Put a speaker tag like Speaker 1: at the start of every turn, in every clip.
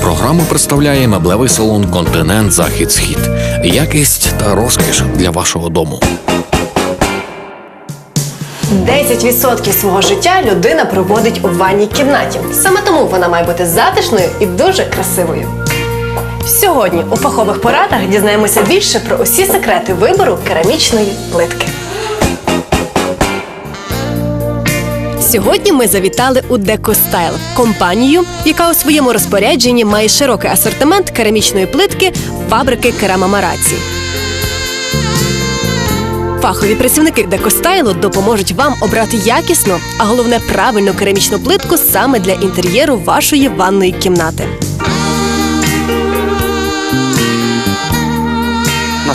Speaker 1: Програму представляє меблевий салон Континент Захід Схід. Якість та розкіш для вашого дому.
Speaker 2: 10% свого життя людина проводить у ванній кімнаті. Саме тому вона має бути затишною і дуже красивою. Сьогодні у фахових порадах дізнаємося більше про усі секрети вибору керамічної плитки. Сьогодні ми завітали у Декостайл компанію, яка у своєму розпорядженні має широкий асортимент керамічної плитки фабрики Керамамараці. Фахові працівники Декостайлу допоможуть вам обрати якісну, а головне правильну керамічну плитку саме для інтер'єру вашої ванної кімнати.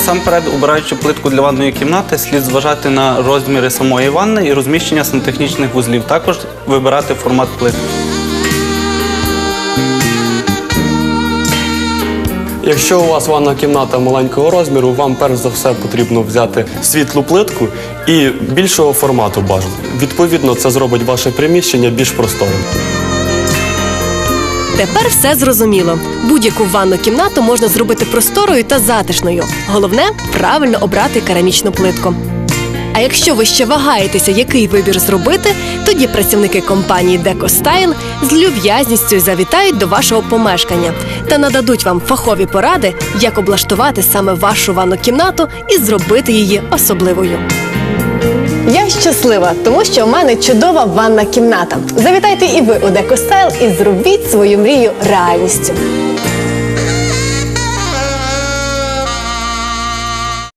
Speaker 3: Насамперед, обираючи плитку для ванної кімнати, слід зважати на розміри самої ванни і розміщення сантехнічних вузлів. Також вибирати формат плитки.
Speaker 4: Якщо у вас ванна кімната маленького розміру, вам перш за все потрібно взяти світлу плитку і більшого формату бажано. Відповідно, це зробить ваше приміщення більш просторим.
Speaker 2: Тепер все зрозуміло. Будь-яку ванну кімнату можна зробити просторою та затишною. Головне правильно обрати керамічну плитку. А якщо ви ще вагаєтеся, який вибір зробити, тоді працівники компанії DecoStyle з люб'язністю завітають до вашого помешкання та нададуть вам фахові поради, як облаштувати саме вашу ванну кімнату і зробити її особливою. Я щаслива, тому що у мене чудова ванна кімната. Завітайте і ви у Декостайл і зробіть свою мрію реальністю.